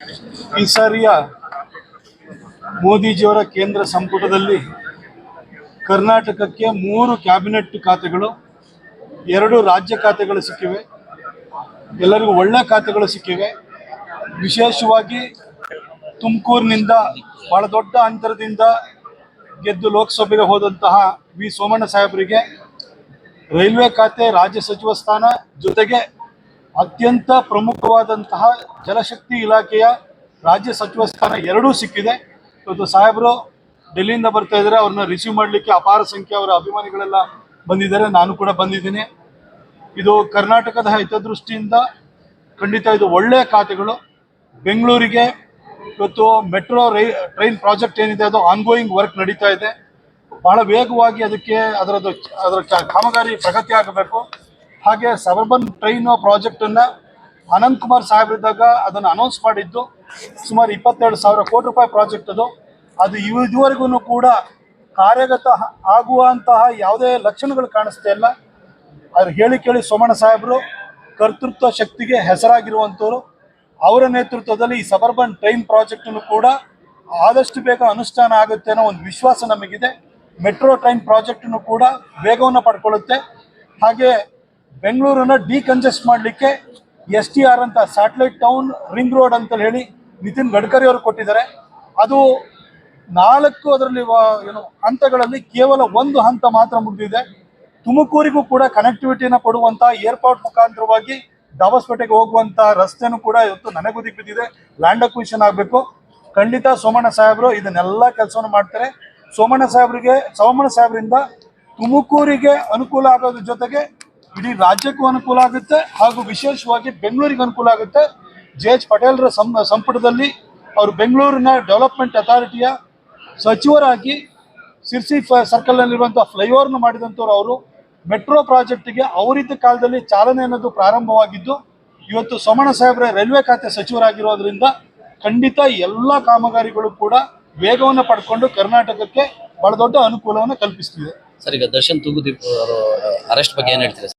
ಈ ಸಾರಿಯ ಮೋದಿಜಿಯವರ ಕೇಂದ್ರ ಸಂಪುಟದಲ್ಲಿ ಕರ್ನಾಟಕಕ್ಕೆ ಮೂರು ಕ್ಯಾಬಿನೆಟ್ ಖಾತೆಗಳು, ಎರಡು ರಾಜ್ಯ ಖಾತೆಗಳು ಸಿಕ್ಕಿವೆ. ಎಲ್ಲರಿಗೂ ಒಳ್ಳೆ ಖಾತೆಗಳು ಸಿಕ್ಕಿವೆ. ವಿಶೇಷವಾಗಿ ತುಮಕೂರಿನಿಂದ ಬಹಳ ದೊಡ್ಡ ಅಂತರದಿಂದ ಗೆದ್ದು ಲೋಕಸಭೆಗೆ ಹೋದಂತಹ ವಿ ಸೋಮಣ್ಣ ಸಾಹೇಬರಿಗೆ ರೈಲ್ವೆ ಖಾತೆ ರಾಜ್ಯ ಸಚಿವ ಸ್ಥಾನ ಜೊತೆಗೆ ಅತ್ಯಂತ ಪ್ರಮುಖವಾದಂತಹ ಜಲಶಕ್ತಿ ಇಲಾಖೆಯ ರಾಜ್ಯ ಸಚಿವ ಸ್ಥಾನ ಎರಡೂ ಸಿಕ್ಕಿದೆ. ಇವತ್ತು ಸಾಹೇಬರು ಡೆಲ್ಲಿಯಿಂದ ಬರ್ತಾ ಇದ್ದಾರೆ. ಅವ್ರನ್ನ ರಿಸೀವ್ ಮಾಡಲಿಕ್ಕೆ ಅಪಾರ ಸಂಖ್ಯೆ ಅವರ ಅಭಿಮಾನಿಗಳೆಲ್ಲ ಬಂದಿದ್ದಾರೆ. ನಾನು ಕೂಡ ಬಂದಿದ್ದೀನಿ. ಇದು ಕರ್ನಾಟಕದ ಹಿತದೃಷ್ಟಿಯಿಂದ ಖಂಡಿತ ಇದು ಒಳ್ಳೆಯ ಖಾತೆಗಳು. ಬೆಂಗಳೂರಿಗೆ ಇವತ್ತು ಮೆಟ್ರೋ ರೈ, ಟ್ರೈನ್ ಪ್ರಾಜೆಕ್ಟ್ ಏನಿದೆ, ಅದು ಆನ್ಗೋಯಿಂಗ್ ವರ್ಕ್ ನಡೀತಾ ಇದೆ. ಬಹಳ ವೇಗವಾಗಿ ಅದಕ್ಕೆ ಅದರದ್ದು, ಅದರ ಕಾಮಗಾರಿ ಪ್ರಗತಿ ಆಗಬೇಕು. ಹಾಗೆ ಸಬರ್ಬನ್ ಟ್ರೈನ್ ಪ್ರಾಜೆಕ್ಟನ್ನು ಅನಂತ್ ಕುಮಾರ್ ಸಾಹೇಬ್ರಿದ್ದಾಗ ಅದನ್ನು ಅನೌನ್ಸ್ ಮಾಡಿದ್ದು ಸುಮಾರು ಇಪ್ಪತ್ತೆರಡು ಸಾವಿರ ಕೋಟಿ ರೂಪಾಯಿ ಪ್ರಾಜೆಕ್ಟ್ ಅದು. ಅದು ಇದುವರೆಗೂ ಕೂಡ ಕಾರ್ಯಗತ ಆಗುವಂತಹ ಯಾವುದೇ ಲಕ್ಷಣಗಳು ಕಾಣಿಸ್ತಾ ಇಲ್ಲ. ಅದ್ರ ಹೇಳಿ ಕೇಳಿ ಸೋಮಣ್ಣ ಸಾಹೇಬರು ಕರ್ತೃತ್ವ ಶಕ್ತಿಗೆ ಹೆಸರಾಗಿರುವಂಥವ್ರು ಅವರ ನೇತೃತ್ವದಲ್ಲಿ ಈ ಸಬರ್ಬನ್ ಟ್ರೈನ್ ಪ್ರಾಜೆಕ್ಟನ್ನು ಕೂಡ ಆದಷ್ಟು ಬೇಗ ಅನುಷ್ಠಾನ ಆಗುತ್ತೆ ಅನ್ನೋ ಒಂದು ವಿಶ್ವಾಸ ನಮಗಿದೆ. ಮೆಟ್ರೋ ಟ್ರೈನ್ ಪ್ರಾಜೆಕ್ಟನ್ನು ಕೂಡ ವೇಗವನ್ನು ಪಡ್ಕೊಳ್ಳುತ್ತೆ. ಹಾಗೆ ಬೆಂಗಳೂರನ್ನ ಡಿಕಂಜೆಸ್ಟ್ ಮಾಡಲಿಕ್ಕೆ ಎಸ್ ಟಿ ಆರ್ ಅಂತ ಸ್ಯಾಟಲೈಟ್ ಟೌನ್ ರಿಂಗ್ ರೋಡ್ ಅಂತ ಹೇಳಿ ನಿತಿನ್ ಗಡ್ಕರಿ ಅವರು ಕೊಟ್ಟಿದ್ದಾರೆ. ಅದು ನಾಲ್ಕು ಅದರಲ್ಲಿ ಏನು ಹಂತಗಳಲ್ಲಿ ಕೇವಲ ಒಂದು ಹಂತ ಮಾತ್ರ ಮುಗಿದಿದೆ. ತುಮಕೂರಿಗೂ ಕೂಡ ಕನೆಕ್ಟಿವಿಟಿನ ಕೊಡುವಂತ ಏರ್ಪೋರ್ಟ್ ಮುಖಾಂತರವಾಗಿ ದಾಬಸ್ಪೇಟೆಗೆ ಹೋಗುವಂತ ರಸ್ತೆನೂ ಕೂಡ ಇವತ್ತು ನನಗುದಿಗೆ ಬಿದ್ದಿದೆ. ಲ್ಯಾಂಡ್ ಅಕ್ವಿಷನ್ ಆಗಬೇಕು. ಖಂಡಿತ ಸೋಮಣ್ಣ ಸಾಹೇಬರು ಇದನ್ನೆಲ್ಲ ಕೆಲಸವನ್ನು ಮಾಡ್ತಾರೆ. ಸೋಮಣ್ಣ ಸಾಹೇಬರಿಗೆ, ಸೋಮಣ್ಣ ಸಾಹೇಬರಿಂದ ತುಮಕೂರಿಗೆ ಅನುಕೂಲ ಆಗೋದ್ರ ಜೊತೆಗೆ ಇಡೀ ರಾಜ್ಯಕ್ಕೂ ಅನುಕೂಲ ಆಗುತ್ತೆ ಹಾಗೂ ವಿಶೇಷವಾಗಿ ಬೆಂಗಳೂರಿಗೆ ಅನುಕೂಲ ಆಗುತ್ತೆ. ಜೆ ಎಚ್ ಪಟೇಲ್ರ ಸಂಪುಟದಲ್ಲಿ ಅವರು ಬೆಂಗಳೂರಿನ ಡೆವಲಪ್ಮೆಂಟ್ ಅಥಾರಿಟಿಯ ಸಚಿವರಾಗಿ ಸಿರ್ಸಿ ಫ ಸರ್ಕಲ್ನಲ್ಲಿರುವಂಥ ಫ್ಲೈಓವರ್ನ ಮಾಡಿದಂಥವ್ರು ಅವರು. ಮೆಟ್ರೋ ಪ್ರಾಜೆಕ್ಟ್ಗೆ ಅವರಿದ್ದ ಕಾಲದಲ್ಲಿ ಚಾಲನೆ ಅನ್ನೋದು ಪ್ರಾರಂಭವಾಗಿದ್ದು, ಇವತ್ತು ಸೋಮಣ್ಣ ಸಾಹೇಬ್ರ ರೈಲ್ವೆ ಖಾತೆ ಸಚಿವರಾಗಿರೋದ್ರಿಂದ ಖಂಡಿತ ಎಲ್ಲ ಕಾಮಗಾರಿಗಳು ಕೂಡ ವೇಗವನ್ನು ಪಡ್ಕೊಂಡು ಕರ್ನಾಟಕಕ್ಕೆ ಬಹಳ ದೊಡ್ಡ ಅನುಕೂಲವನ್ನು ಕಲ್ಪಿಸ್ತಿದೆ. ಸರ್, ಈಗ ದರ್ಶನ್ ತೂಗುದೀಪ್ ಅರೆಸ್ಟ್ ಬಗ್ಗೆ ಏನು ಹೇಳ್ತೀರಾ